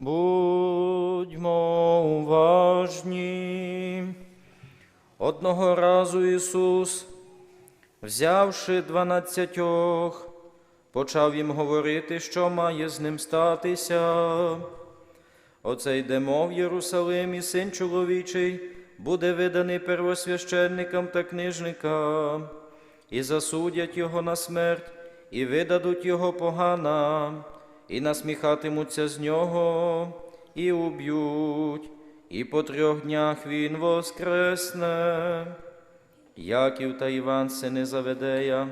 Будьмо уважні. Одного разу Ісус, взявши дванадцятьох, почав їм говорити, що має з ним статися. Оце йдемо в Єрусалим, і син чоловічий буде виданий первосвященникам та книжникам, і засудять його на смерть, і видадуть його поганам, і насміхатимуться з нього, і уб'ють, і по трьох днях він воскресне. Яків та Іван, сини Заведея,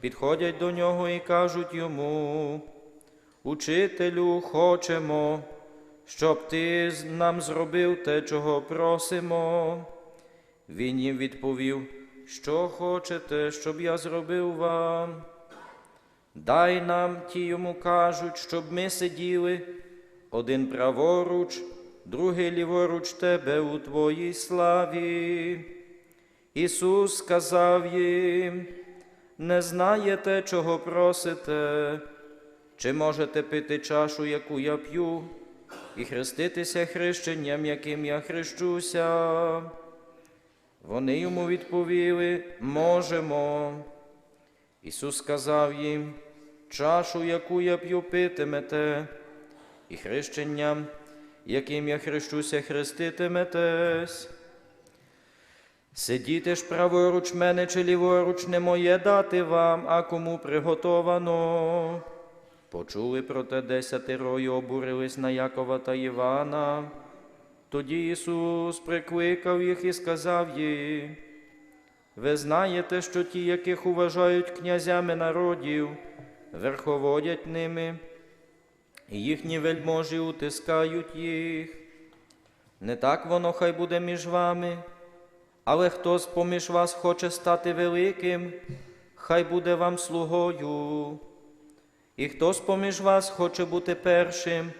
підходять до нього і кажуть йому, Учителю, хочемо, щоб ти нам зробив те, чого просимо. Він їм відповів, що хочете, щоб я зробив вам. Дай нам, ті йому кажуть, щоб ми сиділи, один праворуч, другий ліворуч тебе у твоїй славі. Ісус сказав їм, не знаєте, чого просите, чи можете пити чашу, яку я п'ю, і хреститися хрещенням, яким я хрещуся. Вони йому відповіли, можемо. Ісус сказав їм, чашу, яку я п'ю, питимете, і хрещенням, яким я хрещуся, хреститиметесь. Сидіти ж праворуч мене чи ліворуч не моє дати вам, а кому приготовано. Почули про те десятеро й обурились на Якова та Івана. Тоді Ісус прикликав їх і сказав їм, ви знаєте, що ті, яких уважають князями народів, верховодять ними, і їхні вельможі утискають їх. Не так воно хай буде між вами, але хто з поміж вас хоче стати великим, хай буде вам слугою. І хто з поміж вас хоче бути першим,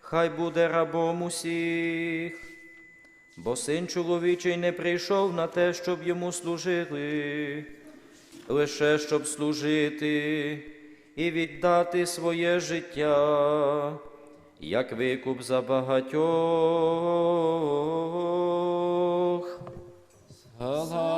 хай буде рабом усіх. Бо син чоловічий не прийшов на те, щоб йому служили, лише щоб служити і віддати своє життя, як викуп за багатьох. Царю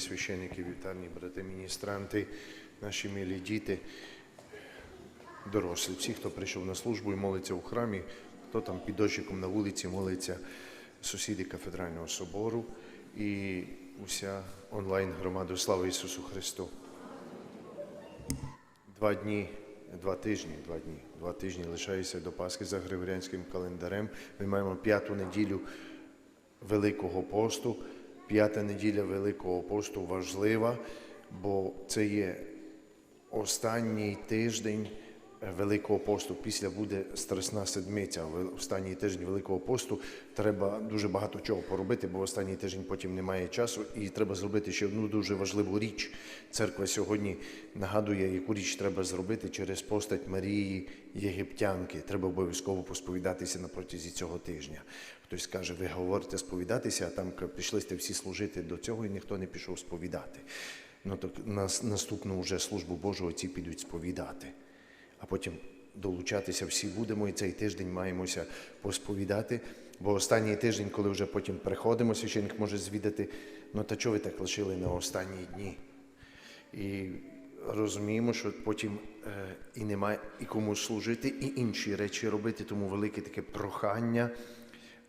священники, вітальні брати міністранти, наші милі діти, дорослі, всі, хто прийшов на службу і молиться у храмі, хто там під дощиком на вулиці молиться, сусіди кафедрального собору і уся онлайн громада Слава Ісусу Христу. Два дні, два тижні, два дні, два тижні лишається до Пасхи за григоріанським календарем. Ми маємо п'яту неділю Великого посту. П'ята неділя Великого посту важлива, бо це є останній тиждень Великого посту. Після буде Страсна седмиця. В останній тиждень Великого посту треба дуже багато чого поробити, бо в останній тиждень потім немає часу, і треба зробити ще одну дуже важливу річ. Церква сьогодні нагадує, яку річ треба зробити через постать Марії Єгиптянки. Треба обов'язково посповідатися на протязі цього тижня. Хтось каже, ви говорите сповідатися, а там пішли сте всі служити до цього, і ніхто не пішов сповідати. Ну так нас наступну вже службу Божу ці підуть сповідати, а потім долучатися всі будемо, і цей тиждень маємося посповідати. Бо останній тиждень, коли вже потім приходимо, священник може звідати, ну та чого ви так лишили на останні дні? І розуміємо, що потім е, і немає і кому служити, і інші речі робити. Тому велике таке прохання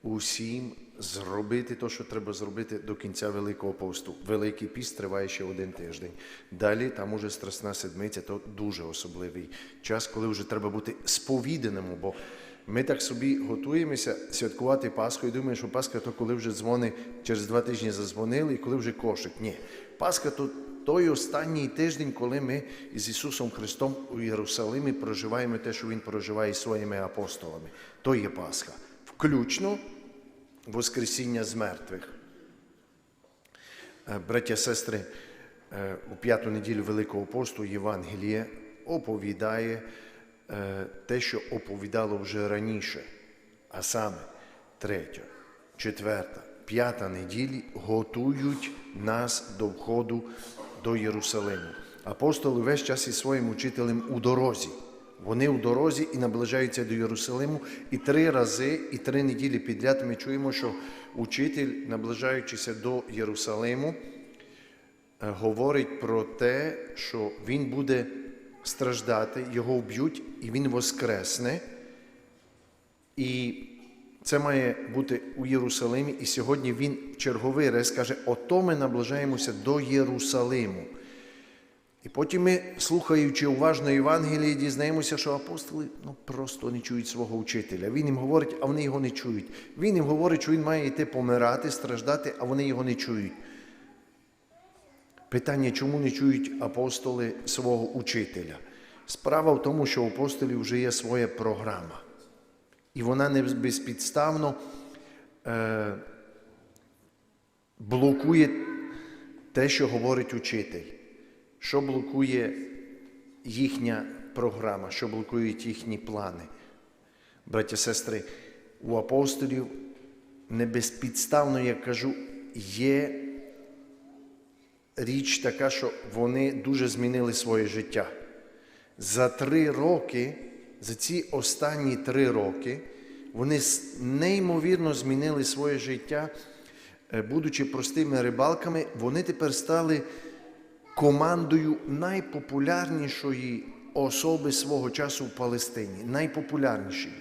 усім зробити те, що треба зробити до кінця Великого посту. Великий піст триває ще один тиждень. Далі там уже Страсна седмиця, то дуже особливий час, коли вже треба бути сповіданому, бо ми так собі готуємося святкувати Пасху і думаємо, що Пасха то коли вже дзвони через два тижні задзвонили і коли вже кошик. Ні. Пасха то той останній тиждень, коли ми з Ісусом Христом у Єрусалимі проживаємо те, що Він проживає своїми апостолами. То є Пасха. Включно Воскресіння з мертвих. Е, Браття, сестри, е, у п'яту неділю Великого посту Євангеліє оповідає е, те, що оповідало вже раніше, а саме третя, четверта, п'ята неділі готують нас до входу до Єрусалиму. Апостоли весь час із своїм учителем у дорозі. Вони у дорозі і наближаються до Єрусалиму, і три рази, і три неділі підряд ми чуємо, що учитель, наближаючися до Єрусалиму, е, говорить про те, що він буде страждати, його вб'ють, і він воскресне. І це має бути у Єрусалимі. І сьогодні він в черговий раз каже: ото ми наближаємося до Єрусалиму. І потім ми, слухаючи уважно Євангеліє, дізнаємося, що апостоли ну, просто не чують свого учителя. Він їм говорить, а вони його не чують. Він їм говорить, що він має йти помирати, страждати, а вони його не чують. Питання, чому не чують апостоли свого учителя? Справа в тому, що у апостолів вже є своя програма. І вона не безпідставно е, блокує те, що говорить учитель. Що блокує їхня програма, що блокують їхні плани. Браття, сестри, у апостолів не безпідставно, я кажу, є річ така, що вони дуже змінили своє життя. За три роки, за ці останні три роки, вони неймовірно змінили своє життя, Е, будучи простими рибалками, вони тепер стали командою найпопулярнішої особи свого часу в Палестині. Найпопулярнішої.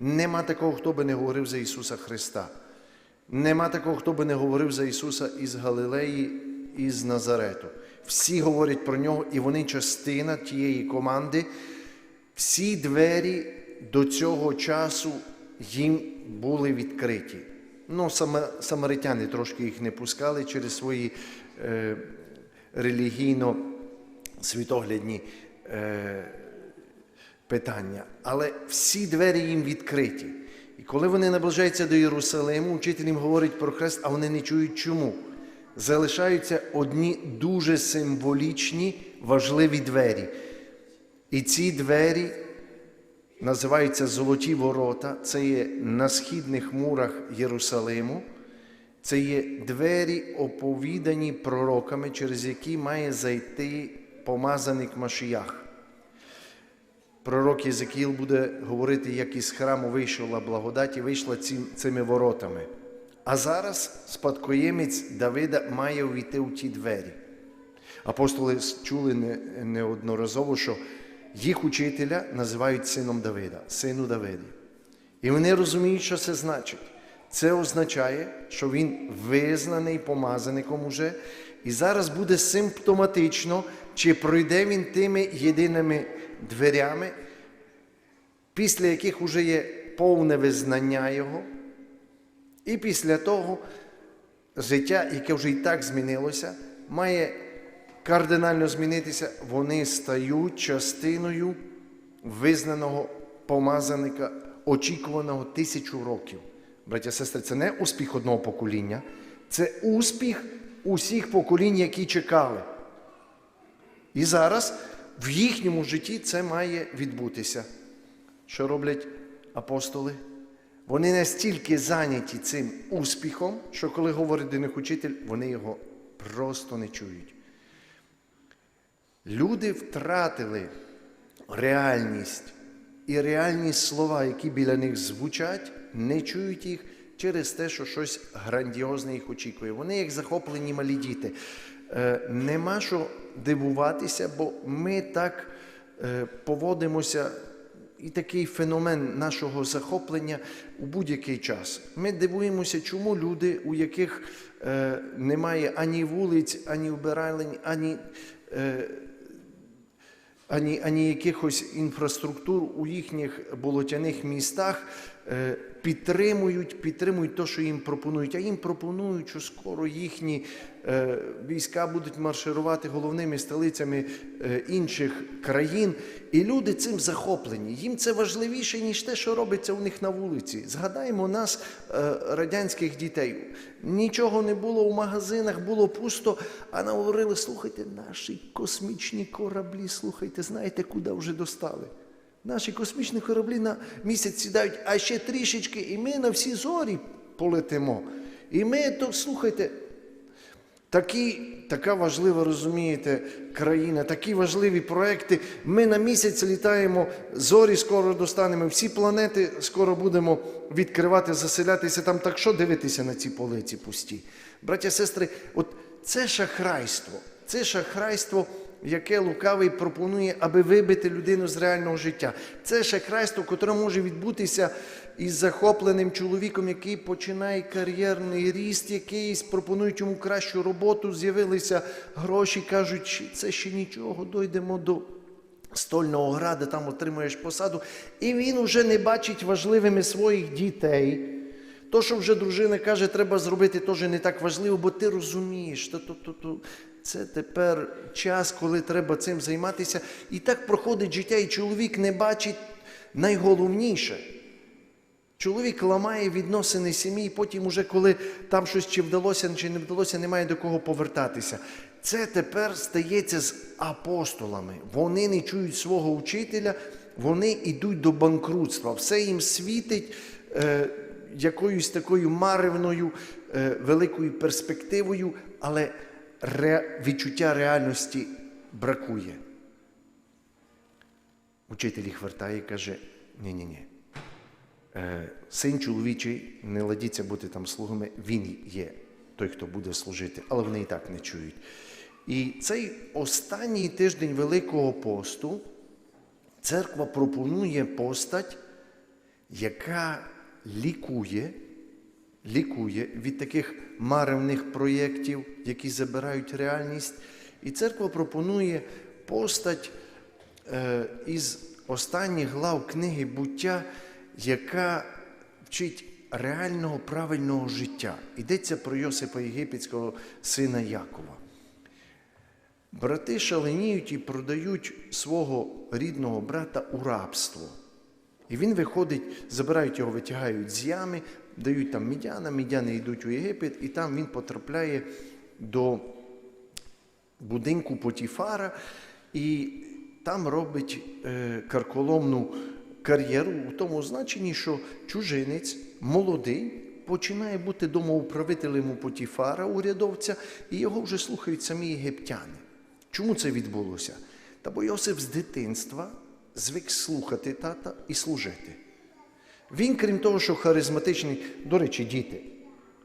Нема такого, хто би не говорив за Ісуса Христа. Нема такого, хто би не говорив за Ісуса із Галилеї, із Назарету. Всі говорять про нього, і вони частина тієї команди. Всі двері до цього часу їм були відкриті. Ну, самаритяни трошки їх не пускали через свої е, релігійно-світоглядні е, питання. Але всі двері їм відкриті. І коли вони наближаються до Єрусалиму, учитель їм говорить про хрест, а вони не чують чому. Залишаються одні дуже символічні, важливі двері. І ці двері називаються Золоті ворота. Це є на східних мурах Єрусалиму. Це є двері, оповідані пророками, через які має зайти помазаник Машіях. Пророк Єзекіл буде говорити, як із храму вийшла благодать і вийшла цими воротами. А зараз спадкоємець Давида має увійти у ті двері. Апостоли чули неодноразово, що їх учителя називають сином Давида, сину Давида. І вони розуміють, що це значить. Це означає, що він визнаний помазаником уже, і зараз буде симптоматично, чи пройде він тими єдиними дверями, після яких вже є повне визнання Його, і після того життя, яке вже і так змінилося, має кардинально змінитися, вони стають частиною визнаного помазаника, очікуваного тисячу років. Браття, сестри, це не успіх одного покоління, це успіх усіх поколінь, які чекали. І зараз в їхньому житті це має відбутися. Що роблять апостоли? Вони настільки зайняті цим успіхом, що коли говорить до них учитель, вони його просто не чують. Люди втратили реальність і реальні слова, які біля них звучать, не чують їх через те, що щось грандіозне їх очікує. Вони як захоплені малі діти. е, нема що дивуватися, бо ми так е, поводимося. І такий феномен нашого захоплення у будь-який час. Ми дивуємося, чому люди, у яких е, немає ані вулиць, ані вбиралень, ані е, ані, ані якихось інфраструктур у їхніх болотяних містах е, підтримують, підтримують те, що їм пропонують. А їм пропонують, що скоро їхні е, війська будуть марширувати головними столицями е, інших країн. І люди цим захоплені. Їм це важливіше, ніж те, що робиться у них на вулиці. Згадаємо нас, е, радянських дітей. Нічого не було у магазинах, було пусто, а нам говорили, слухайте, наші космічні кораблі, слухайте, знаєте, куди вже достали. Наші космічні кораблі на місяць сідають, а ще трішечки, і ми на всі зорі полетимо. І ми, то слухайте, Такі, така важлива, розумієте, країна, такі важливі проекти. Ми на місяць літаємо, зорі скоро достанемо, всі планети скоро будемо відкривати, заселятися там. Так що дивитися на ці полиці пусті? Браття, сестри, от це шахрайство. Це шахрайство, яке лукавий пропонує, аби вибити людину з реального життя. Це шахрайство, котре може відбутися із захопленим чоловіком, який починає кар'єрний ріст, якийсь пропонують йому кращу роботу, з'явилися гроші, кажуть, це ще нічого, дойдемо до стольного града, там отримуєш посаду. І він вже не бачить важливими своїх дітей. То, що вже дружина каже, треба зробити, теж не так важливо, бо ти розумієш, то, то, то, то, це тепер час, коли треба цим займатися. І так проходить життя, і чоловік не бачить найголовніше. Чоловік ламає відносини сім'ї, і потім, уже коли там щось чи вдалося, чи не вдалося, немає до кого повертатися. Це тепер стається з апостолами. Вони не чують свого учителя, вони йдуть до банкрутства. Все їм світить е, якоюсь такою маревною, е, великою перспективою, але ре, відчуття реальності бракує. Учитель їх вертає і каже: ні-ні-ні. Е, Син чоловічий не ладіться бути там слугами, він є той, хто буде служити, але вони і так не чують. І цей останній тиждень Великого посту церква пропонує постать, яка лікує, лікує від таких маревних проєктів, які забирають реальність. І церква пропонує постать е, із останніх глав книги буття, яка вчить реального правильного життя. Йдеться про Йосипа Єгипетського сина Якова. Брати шаленіють і продають свого рідного брата у рабство. І він виходить, забирають його, витягають з ями, дають там мідяна, мідяни йдуть у Єгипет, і там він потрапляє до будинку Потіфара і там робить е, карколомну кар'єру у тому значенні, що чужинець молодий починає бути домоуправителем у Потіфара, урядовця, і його вже слухають самі єгиптяни. Чому це відбулося? Та бо Йосиф з дитинства звик слухати тата і служити. Він, крім того, що харизматичний, до речі, діти.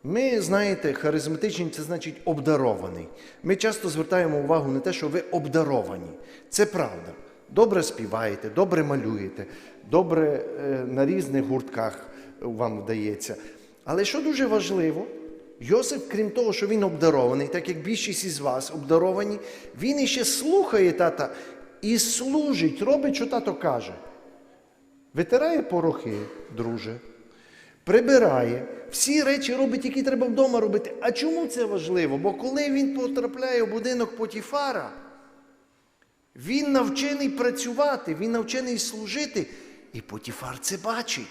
Ми, знаєте, харизматичний це значить обдарований. Ми часто звертаємо увагу на те, що ви обдаровані. Це правда. Добре співаєте, добре малюєте, добре е, на різних гуртках вам вдається. Але що дуже важливо, Йосип, крім того, що він обдарований, так як більшість із вас обдаровані, він іще слухає тата і служить, робить, що тато каже. Витирає порохи, друже, прибирає, всі речі робить, які треба вдома робити. А чому це важливо? Бо коли він потрапляє в будинок Потіфара, він навчений працювати, він навчений служити, і Потіфар це бачить.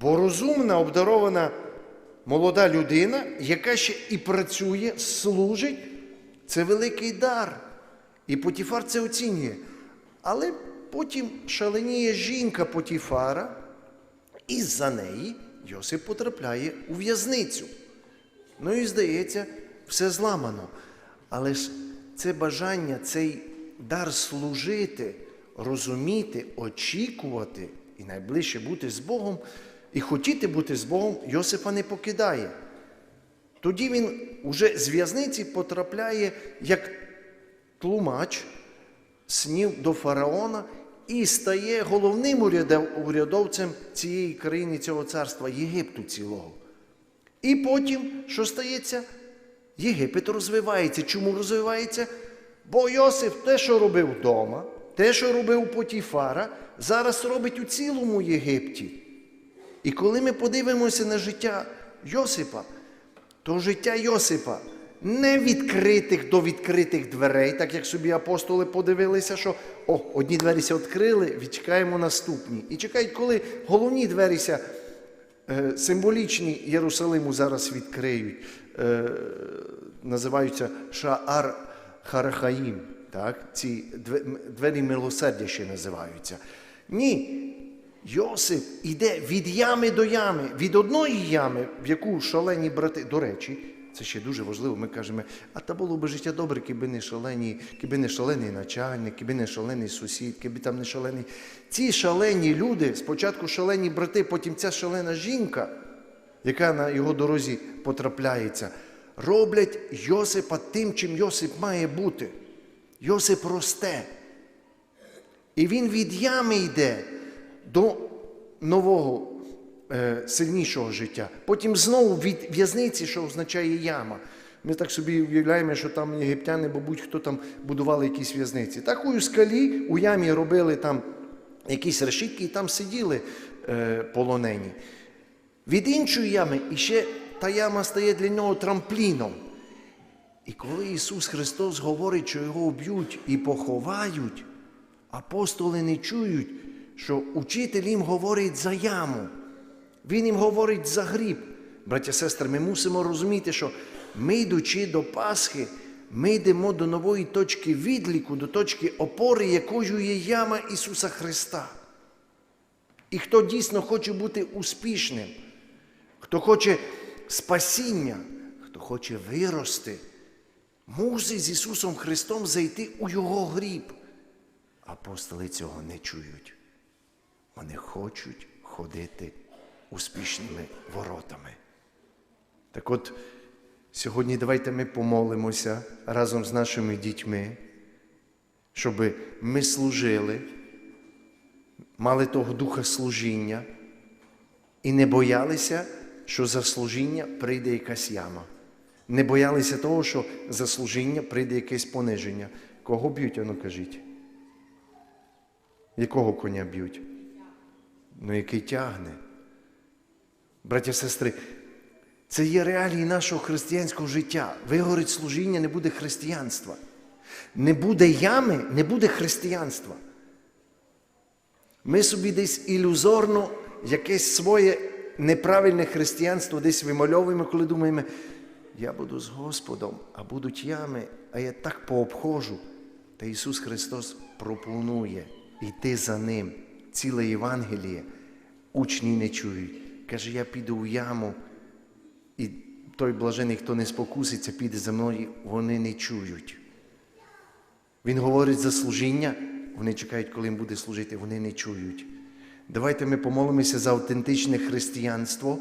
Бо розумна, обдарована молода людина, яка ще і працює, служить, це великий дар. І Потіфар це оцінює. Але потім шаленіє жінка Потіфара, і за неї Йосип потрапляє у в'язницю. Ну і здається, все зламано. Але ж це бажання, цей дар служити, розуміти, очікувати і найближче бути з Богом, і хотіти бути з Богом, Йосипа не покидає. тоді він уже з в'язниці потрапляє як тлумач снів до фараона і стає головним урядовцем цієї країни, цього царства, Єгипту цілого. І потім, що стається? Єгипет розвивається. Чому розвивається? Бо Йосиф те, що робив вдома, те, що робив Потіфара, зараз робить у цілому Єгипті. І коли ми подивимося на життя Йосипа, то життя Йосипа не відкритих до відкритих дверей, так як собі апостоли подивилися, що о, одні дверіся відкрили, відчекаємо наступні. І чекають, коли головні дверіся е, символічні Єрусалиму зараз відкриють, е, називаються Шаар Харахаїм. Так? Ці двері милосердя ще називаються. Ні. Йосип іде від ями до ями, від одної ями, в яку шалені брати. До речі, це ще дуже важливо. Ми кажемо, а та було б життя добре, киби не шалені, киби не шалений начальник, киби не шалений сусід, киби там не шалений. Ці шалені люди, спочатку шалені брати, потім ця шалена жінка, яка на його дорозі потрапляється, роблять Йосипа тим, чим Йосип має бути. Йосип росте. І він від ями йде до нового, сильнішого життя. Потім знову від в'язниці, що означає яма. Ми так собі уявляємо, що там єгиптяни, бо будь-хто там будували якісь в'язниці. Так у скалі, у ямі робили там якісь решітки і там сиділи е, полонені. Від іншої ями і ще та яма стає для нього трампліном. І коли Ісус Христос говорить, що його вб'ють і поховають, апостоли не чують, що учитель їм говорить за яму. Він їм говорить за гріб. Браття сестри, ми мусимо розуміти, що ми, йдучи до Пасхи, ми йдемо до нової точки відліку, до точки опори, якою є яма Ісуса Христа. І хто дійсно хоче бути успішним, хто хоче спасіння, хто хоче вирости, мусить з Ісусом Христом зайти у Його гріб. Апостоли цього не чують. Вони хочуть ходити успішними воротами. Так от, сьогодні давайте ми помолимося разом з нашими дітьми, щоб ми служили, мали того духа служіння і не боялися, що за служіння прийде якась яма. Не боялися того, що за служіння прийде якесь пониження. Кого б'ють, ану кажіть? Якого коня б'ють? Ну, який тягне. Браття і сестри, це є реалії нашого християнського життя. Вигорить служіння, не буде християнства. Не буде ями, не буде християнства. Ми собі десь ілюзорно якесь своє неправильне християнство десь вимальовуємо, коли думаємо, я буду з Господом, а будуть ями, а я так пообходжу. Та Ісус Христос пропонує йти за Ним. Ціле Євангеліє. Учні не чують. Каже, я піду в яму, і той блажений, хто не спокуситься, піде за мною, вони не чують. Він говорить за служіння, вони чекають, коли їм буде служити, вони не чують. Давайте ми помолимося за автентичне християнство,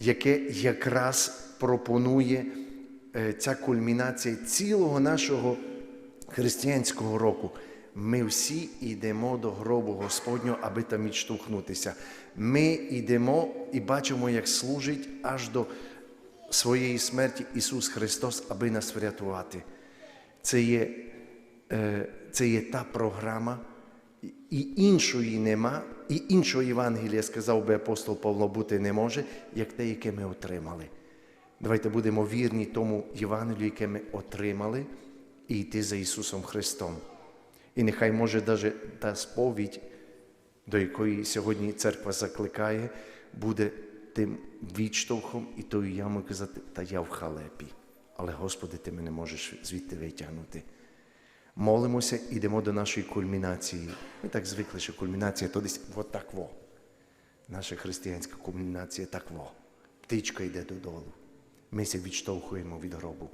яке якраз пропонує е, ця кульмінація цілого нашого християнського року. Ми всі йдемо до гробу Господнього, аби там відштовхнутися. Ми йдемо і бачимо, як служить аж до своєї смерті Ісус Христос, аби нас врятувати. Це є, е, це є та програма, і іншої нема, і іншого Євангелія, сказав би апостол Павло, бути не може, як те, яке ми отримали. Давайте будемо вірні тому Євангелію, яке ми отримали, і йти за Ісусом Христом. І нехай може навіть та сповідь, до якої сьогодні церква закликає, буде тим відштовхом і тою ямою казати, та я в халепі. Але, Господи, Ти мене можеш звідти витягнути. Молимося, йдемо до нашої кульмінації. Ми так звикли, що кульмінація то десь от так во. Наша християнська кульмінація так во. Птичка йде додолу. Ми ся відштовхуємо від гробу.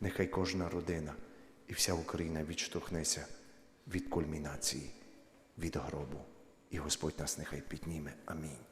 Нехай кожна родина і вся Україна відштовхнеться від кульмінації, від гробу. І Господь нас нехай підніме. Амінь.